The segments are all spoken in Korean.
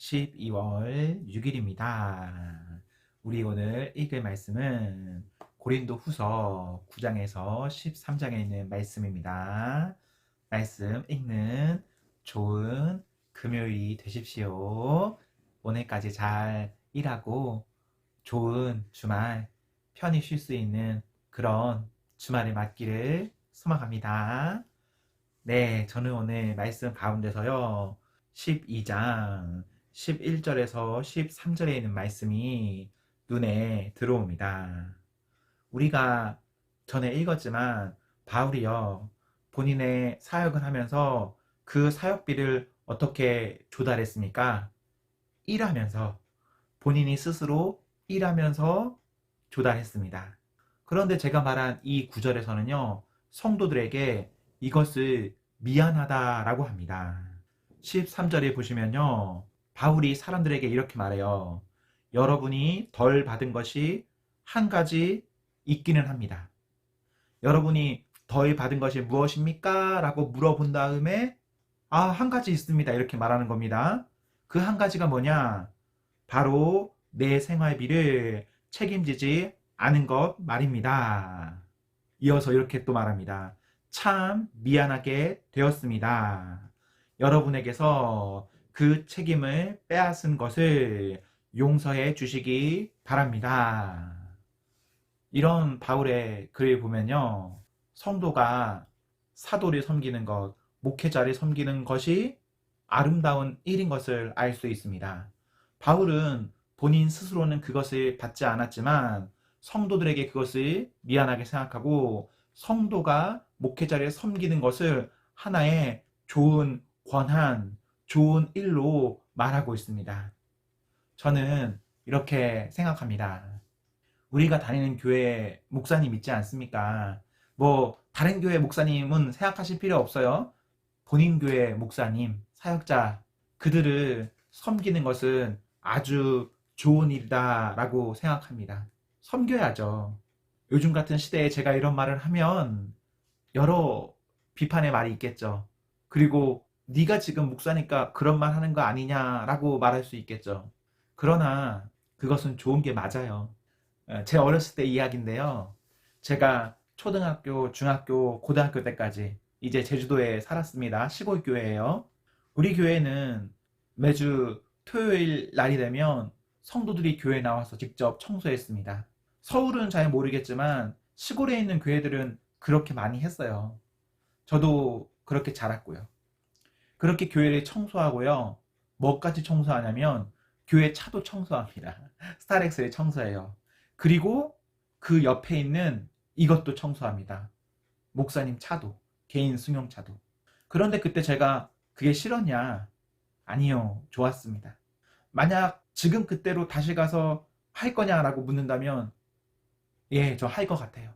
12월 6일입니다. 우리 오늘 읽을 말씀은 고린도 후서 9장에서 13장에 있는 말씀입니다. 말씀 읽는 좋은 금요일이 되십시오. 오늘까지 잘 일하고 좋은 주말 편히 쉴 수 있는 그런 주말이 맞기를 소망합니다. 네, 저는 오늘 말씀 가운데서요. 12장 11절에서 13절에 있는 말씀이 눈에 들어옵니다. 우리가 전에 읽었지만 바울이요. 본인의 사역을 하면서 그 사역비를 어떻게 조달했습니까? 일하면서 본인이 스스로 일하면서 조달했습니다. 그런데 제가 말한 이 구절에서는요. 성도들에게 이것을 미안하다라고 합니다. 13절에 보시면요. 바울이 사람들에게 이렇게 말해요. 여러분이 덜 받은 것이 한 가지 있기는 합니다. 여러분이 덜 받은 것이 무엇입니까? 라고 물어본 다음에 아, 한 가지 있습니다. 이렇게 말하는 겁니다. 그 한 가지가 뭐냐? 바로 내 생활비를 책임지지 않은 것 말입니다. 이어서 이렇게 또 말합니다. 참 미안하게 되었습니다. 여러분에게서 그 책임을 빼앗은 것을 용서해 주시기 바랍니다. 이런 바울의 글을 보면요. 성도가 사도를 섬기는 것, 목회자를 섬기는 것이 아름다운 일인 것을 알 수 있습니다. 바울은 본인 스스로는 그것을 받지 않았지만 성도들에게 그것을 미안하게 생각하고 성도가 목회자를 섬기는 것을 하나의 좋은 권한, 좋은 일로 말하고 있습니다. 저는 이렇게 생각합니다. 우리가 다니는 교회 목사님 있지 않습니까? 뭐, 다른 교회 목사님은 생각하실 필요 없어요. 본인 교회 목사님, 사역자, 그들을 섬기는 것은 아주 좋은 일이다라고 생각합니다. 섬겨야죠. 요즘 같은 시대에 제가 이런 말을 하면 여러 비판의 말이 있겠죠. 그리고 네가 지금 목사니까 그런 말 하는 거 아니냐라고 말할 수 있겠죠. 그러나 그것은 좋은 게 맞아요. 어, 제 어렸을 때 이야기인데요. 제가 초등학교, 중학교, 고등학교 때까지 이제 제주도에 살았습니다. 시골 교회예요. 우리 교회는 매주 토요일 날이 되면 성도들이 교회에 나와서 직접 청소했습니다. 서울은 잘 모르겠지만 시골에 있는 교회들은 그렇게 많이 했어요. 저도 그렇게 자랐고요. 그렇게 교회를 청소하고요. 뭐까지 청소하냐면 교회 차도 청소합니다. 스타렉스를 청소해요. 그리고 그 옆에 있는 이것도 청소합니다. 목사님 차도, 개인 승용차도. 그런데 그때 제가 그게 싫었냐? 아니요, 좋았습니다. 만약 지금 그때로 다시 가서 할 거냐라고 묻는다면, 예, 저 할 것 같아요.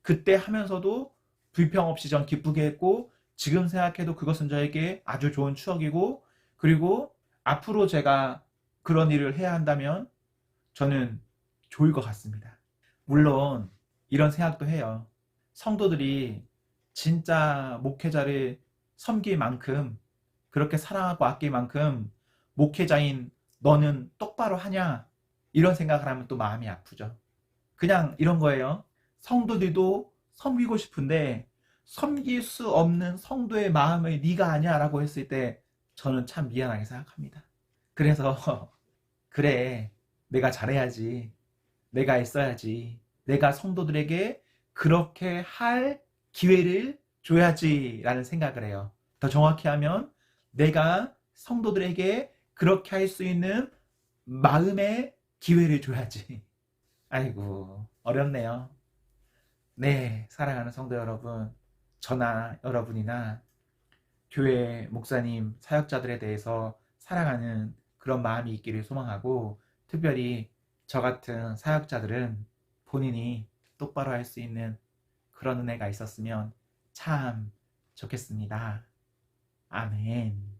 그때 하면서도 불평 없이 전 기쁘게 했고, 지금 생각해도 그것은 저에게 아주 좋은 추억이고, 그리고 앞으로 제가 그런 일을 해야 한다면 저는 좋을 것 같습니다. 물론 이런 생각도 해요. 성도들이 진짜 목회자를 섬길 만큼 그렇게 사랑하고 아낄 만큼 목회자인 너는 똑바로 하냐 이런 생각을 하면 또 마음이 아프죠. 그냥 이런 거예요. 성도들도 섬기고 싶은데 섬길 수 없는 성도의 마음을 네가 아냐라고 했을 때 저는 참 미안하게 생각합니다. 그래서 그래 내가 잘해야지 내가 애써야지 내가 성도들에게 그렇게 할 기회를 줘야지 라는 생각을 해요. 더 정확히 하면 내가 성도들에게 그렇게 할 수 있는 마음의 기회를 줘야지. 아이고, 어렵네요. 네, 사랑하는 성도 여러분, 저나 여러분이나 교회 목사님, 사역자들에 대해서 사랑하는 그런 마음이 있기를 소망하고, 특별히 저 같은 사역자들은 본인이 똑바로 할 수 있는 그런 은혜가 있었으면 참 좋겠습니다. 아멘.